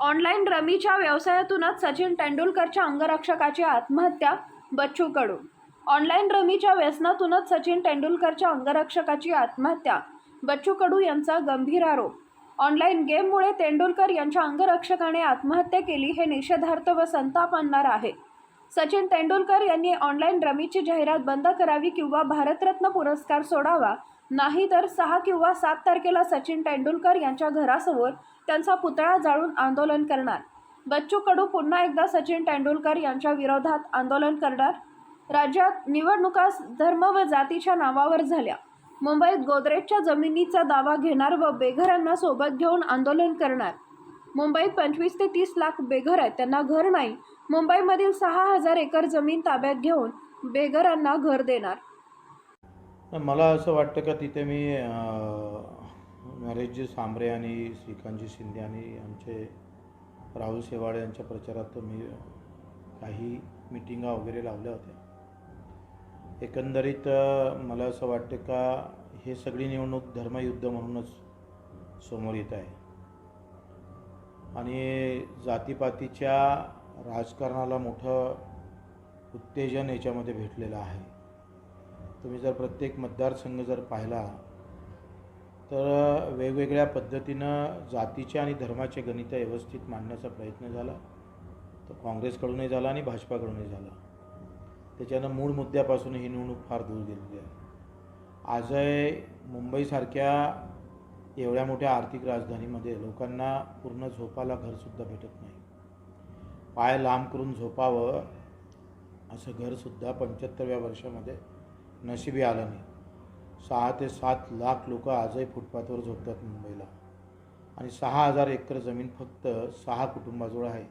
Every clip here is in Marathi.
ऑनलाईन रमीच्या व्यवसायातूनच सचिन तेंडुलकरच्या अंगरक्षकाची आत्महत्या बच्चू कडू ऑनलाईन रमीच्या व्यसनातूनच सचिन तेंडुलकरच्या अंगरक्षकाची आत्महत्या बच्चू कडू यांचा गंभीर आरोप. ऑनलाईन गेममुळे तेंडुलकर यांच्या अंगरक्षकाने आत्महत्या केली हे निषेधार्थ व संताप आणणार आहे. सचिन तेंडुलकर यांनी ऑनलाईन रमीची जाहिरात बंद करावी किंवा भारतरत्न पुरस्कार सोडावा नाही तर सहा किंवा सात तारखेला सचिन तेंडुलकर यांच्या घरासमोर त्यांचा पुतळा जाळून आंदोलन करणार. बच्चू कडू पुन्हा एकदा सचिन तेंडुलकर यांच्या विरोधात आंदोलन करणार. राज्यात निवडणुका धर्म व जातीच्या नावावर झाल्या. मुंबईत गोदरेजच्या जमिनीचा दावा घेणार व बेघरांना सोबत घेऊन आंदोलन करणार. मुंबईत पंचवीस ते तीस लाख बेघर आहेत त्यांना घर नाही. मुंबईमधील सहा हजार एकर जमीन ताब्यात घेऊन बेघरांना घर देणार. मला असं वाटतं का तिथे मी नरेशजी सांबरे आणि श्रीकांतजी शिंदे आणि आमचे राहुल शेवाळे यांच्या प्रचारात मी काही मिटिंगा वगैरे लावल्या होत्या. एकंदरीत मला असं वाटतं का हे सगळी निवडणूक धर्मयुद्ध म्हणूनच समोर येत आहे. आणि जातीपातीच्या राजकारणाला मोठं उत्तेजन याच्यामध्ये भेटलेलं आहे. तुम्ही जर प्रत्येक मतदारसंघ जर पाहिला तर वेगवेगळ्या पद्धतीनं जातीचे आणि धर्माचे गणित व्यवस्थित मांडण्याचा प्रयत्न झाला. तो काँग्रेसकडूनही झाला आणि भाजपाकडूनही झाला. त्याच्यानं मूळ मुद्द्यापासून ही निवडणूक फार दूर गेलेली आहे. आजही मुंबईसारख्या एवढ्या मोठ्या आर्थिक राजधानीमध्ये लोकांना पूर्ण झोपाला घरसुद्धा भेटत नाही. पाय लांब करून झोपावं असं घरसुद्धा पंच्याहत्तरव्या वर्षामध्ये नशिबी आलं नाही सहा ते सात लाख लोक आजही फुटपाथवर झोपतात मुंबईला. आणि सहा हजार एकर जमीन फक्त सहा कुटुंबाजवळ आहे.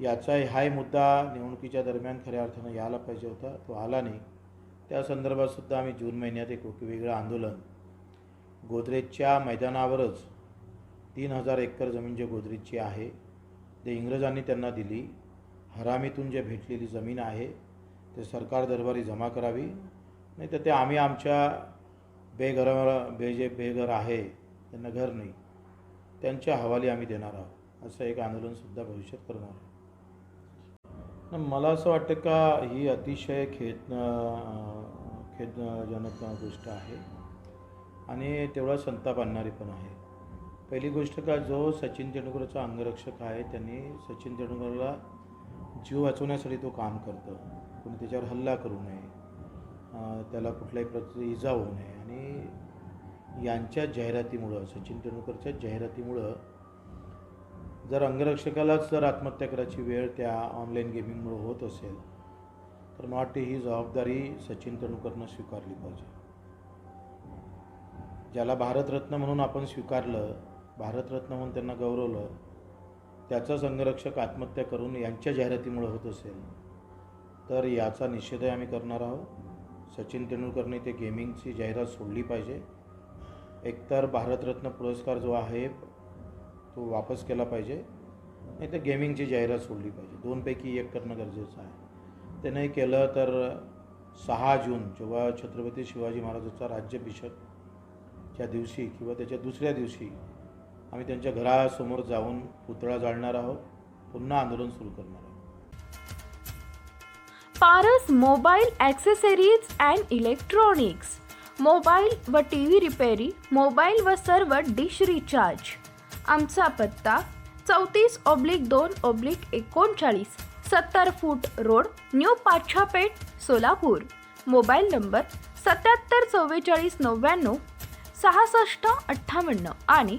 याचा हाही मुद्दा निवडणुकीच्या दरम्यान खऱ्या अर्थानं यायला पाहिजे होता तो आला नाही. त्या संदर्भातसुद्धा आम्ही जून महिन्यात एक वेगळं आंदोलन. गोदरेजच्या मैदानावरच तीन हजार एकर जमीन जे गोदरेजची आहे ते इंग्रजांनी त्यांना दिली. हरामीतून जे भेटलेली जमीन आहे ते सरकार दरबारी जमा करावी. नाही तर ते आम्ही आमच्या बेघरावर बे जे बेघर आहे त्यांना घर नाही. त्यांच्या हवाली आम्ही देणार आहोत. असं एक आंदोलनसुद्धा भविष्यात करणार आहोत मला असं वाटतं का ही अतिशय खेद खेदजनक गोष्ट आहे. आणि तेवढा संताप आणणारी पण आहे. पहिली गोष्ट का जो सचिन तेंडुलकरचा अंगरक्षक आहे त्यांनी सचिन तेंडुलकरला जीव वाचवण्यासाठी तो काम करतो. कोणी त्याच्यावर हल्ला करू नये. त्याला कुठल्याही प्रकारची इजा होऊ नये. आणि यांच्या जाहिरातीमुळं सचिन तेंडुलकरच्या जाहिरातीमुळं जर अंगरक्षकालाच जर आत्महत्या करायची वेळ त्या ऑनलाईन गेमिंगमुळं होत असेल तर मला वाटते ही जबाबदारी सचिन तेंडुलकरनं स्वीकारली पाहिजे. ज्याला भारतरत्न म्हणून आपण स्वीकारलं भारतरत्न म्हणून त्यांना गौरवलं त्याचा संघरक्षक आत्महत्या करून यांच्या जाहिरातीमुळं होत असेल. तर याचा निषेधही आम्ही करणार आहोत. सचिन तेंडुलकरने ते गेमिंगची जाहिरात सोडली पाहिजे. एकतर भारतरत्न पुरस्कार जो आहे तो वापस केला पाहिजे. नाही तर गेमिंगची जाहिरात सोडली पाहिजे. दोनपैकी एक करणं गरजेचं आहे. ते नाही केलं तर सहा जून जेव्हा छत्रपती शिवाजी महाराजांचा राज्याभिषेकच्या दिवशी किंवा त्याच्या दुसऱ्या दिवशी आम्ही त्यांच्या घरासमोर जाऊन पुतळा जाळणार आहोत. पुन्हा आंदोलन सुरू करणार आहोत. Paras mobile accessories and electronics. Mobile व टी व्ही रिपेरी मोबाईल व सर्व डिश रिचार्ज. आमचा पत्ता चौतीस ऑब्लिक दोन ऑब्लिक एकोणचाळीस सत्तर foot road new Pachhapeth Solapur. Mobile number सत्याहत्तर चव्वेचाळीस नव्याण्णव सहासष्ट अठ्ठावन्न आणि